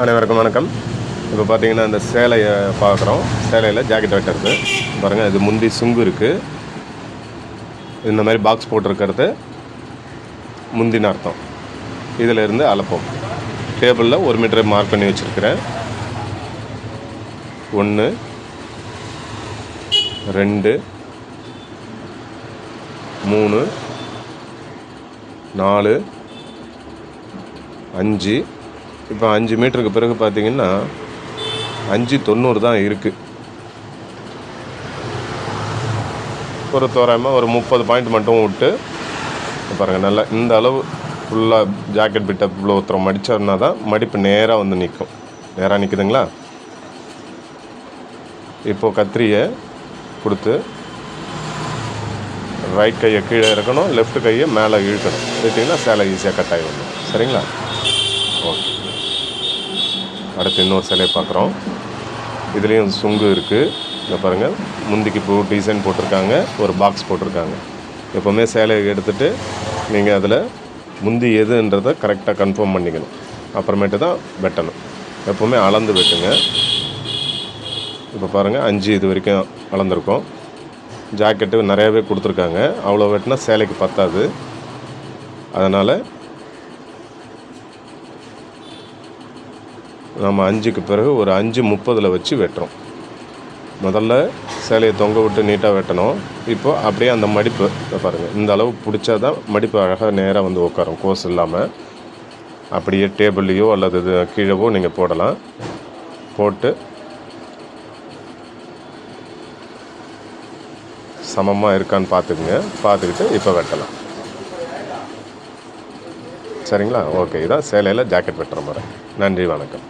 அனைவருக்கும் வணக்கம். இப்போ பார்த்தீங்கன்னா இந்த சேலையை பார்க்குறோம். சேலையில் ஜாக்கெட் வெட்டுறது பாருங்கள் இது முந்தி சுங்கு இருக்குது இந்த மாதிரி பாக்ஸ் போட்டிருக்கிறது. முந்தின அர்த்தம். இதிலிருந்து அலப்போம். டேபிளில் ஒரு மீட்டர் மார்க் பண்ணி வச்சுருக்கிறேன். ஒன்று ரெண்டு மூணு நாலு அஞ்சு இப்போ அஞ்சு மீட்டருக்கு பிறகு பார்த்தீங்கன்னா அஞ்சு தொண்ணூறு தான் இருக்குது ஒரு தோராயமாக ஒரு முப்பது பாயிண்ட் மட்டும் விட்டு பாருங்கள் நல்லா இந்த அளவு ஃபுல்லாக ஜாக்கெட் பிட்டை இவ்வளோ ஒருத்தரம் மடித்தோம்னா தான் மடிப்பு நேராக வந்து நிற்கும் நேராக நிற்குதுங்களா இப்போது கத்திரியை கொடுத்து ரைட் கையை கீழே இறக்கணும் லெஃப்ட் கையை மேலே இழுக்கணும். எடுத்திங்கன்னா சேலை ஈஸியாக கட் ஆகி வந்துடும் சரிங்களா? ஓகே அடுத்து இன்னொரு சிலையை பார்க்குறோம். இதுலேயும் சுங்கு இருக்குது இதை பாருங்கள் முந்திக்கு பூ டிசைன் போட்டிருக்காங்க. ஒரு பாக்ஸ் போட்டிருக்காங்க. எப்போவுமே சேலையை எடுத்துகிட்டு நீங்கள் அதில் முந்தி எதுன்றதை கரெக்டாக கன்ஃபார்ம் பண்ணிக்கணும். அப்புறமேட்டு தான் வெட்டணும். எப்போவுமே அளந்து வெட்டுங்க. இப்போ பாருங்கள் அஞ்சு இது வரைக்கும் அளந்திருக்கோம். ஜாக்கெட்டு நிறையாவே கொடுத்துருக்காங்க. அவ்வளோ வெட்டினா சேலைக்கு பத்தாது. அதனால் நம்ம அஞ்சுக்கு பிறகு ஒரு அஞ்சு முப்பதில் வச்சு வெட்டுறோம். முதல்ல சேலையை தொங்க விட்டு நீட்டாக வெட்டணும். இப்போ அப்படியே அந்த மடிப்பு பாருங்கள் இந்த அளவு பிடிச்சா தான் மடிப்பு அழகாக நேராக வந்து உட்காரும் கோஸ் இல்லாமல் அப்படியே டேபிள்லேயோ அல்லது இது நீங்கள் போடலாம். போட்டு சமமாக இருக்கான்னு பார்த்துக்குங்க. பார்த்துக்கிட்டு இப்போ வெட்டலாம். சரிங்களா? ஓகே இதான் சேலையில் ஜாக்கெட் வெட்டுற மாதிரி நன்றி வணக்கம்.